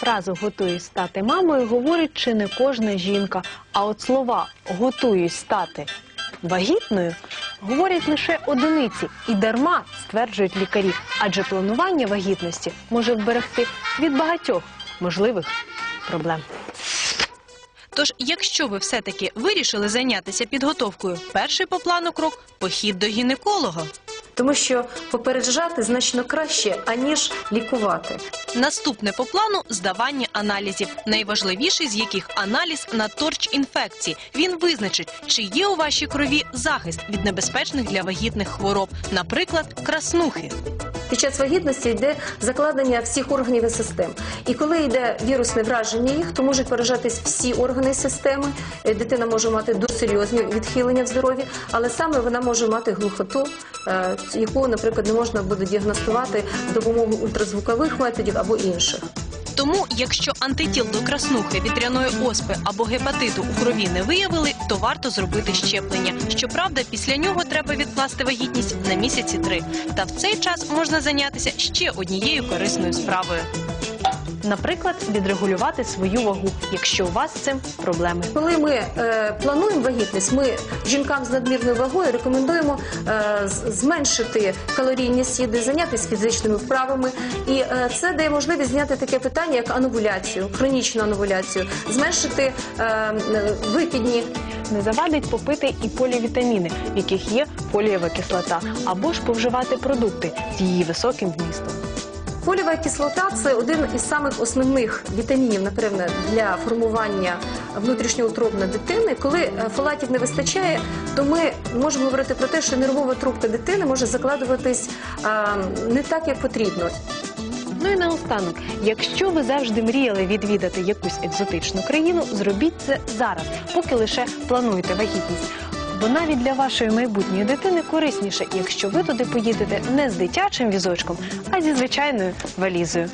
Фразу готуюсь стати мамою говорить чи не кожна жінка. А от слова готуюсь стати вагітною говорять лише одиниці і дарма стверджують лікарі, адже планування вагітності може вберегти від багатьох можливих проблем. Тож, якщо ви все-таки вирішили зайнятися підготовкою, перший по плану крок похід до гінеколога. Тому що попереджати значно краще, аніж лікувати. Наступне по плану здавання аналізів, найважливіший з яких аналіз на торч інфекції. Він визначить, чи є у вашій крові захист від небезпечних для вагітних хвороб, наприклад, краснухи. Під час вагітності йде закладення всіх органів і систем. І коли йде вірусне враження їх, то можуть поражатись всі органи і системи. Е, Дитина може мати дуже серйозні відхилення в здоров'ї, але саме вона може мати глухоту, е, яку, наприклад, не можна буде діагностувати з допомогою ультразвукових методів або інших. Тому, якщо антитіл до краснухи, вітряної оспи або гепатиту у крові не виявили, то варто зробити щеплення. Щоправда, після нього треба відкласти вагітність на місяці три. Та в цей час можна зайнятися ще однією корисною справою. Наприклад, відрегулювати свою вагу, якщо у вас з цим проблеми. Коли ми е, плануємо вагітність, ми жінкам з надмірною вагою рекомендуємо е, зменшити калорійні сіди, зайнятися фізичними вправами. І е, це дає можливість зняти таке питання, як анувуляцію, хронічну анувуляцію, зменшити е, е, викидні. Не завадить попити і полівітаміни, в яких є полієва кислота, або ж повживати продукти з її високим вмістом. Фолієва кислота це один із самих основних вітамінів, напевне, для формування внутрішньоутробної дитини. Коли е, фолатів не вистачає, то ми можемо говорити про те, що нервова трубка дитини може закладуватись е, не так, як потрібно. Ну і наостанок, якщо ви завжди мріяли відвідати якусь екзотичну країну, зробіть це зараз, поки лише плануєте вагітність. Бо навіть для вашої майбутньої дитини корисніше, якщо ви туди поїдете не з дитячим візочком, а зі звичайною валізою.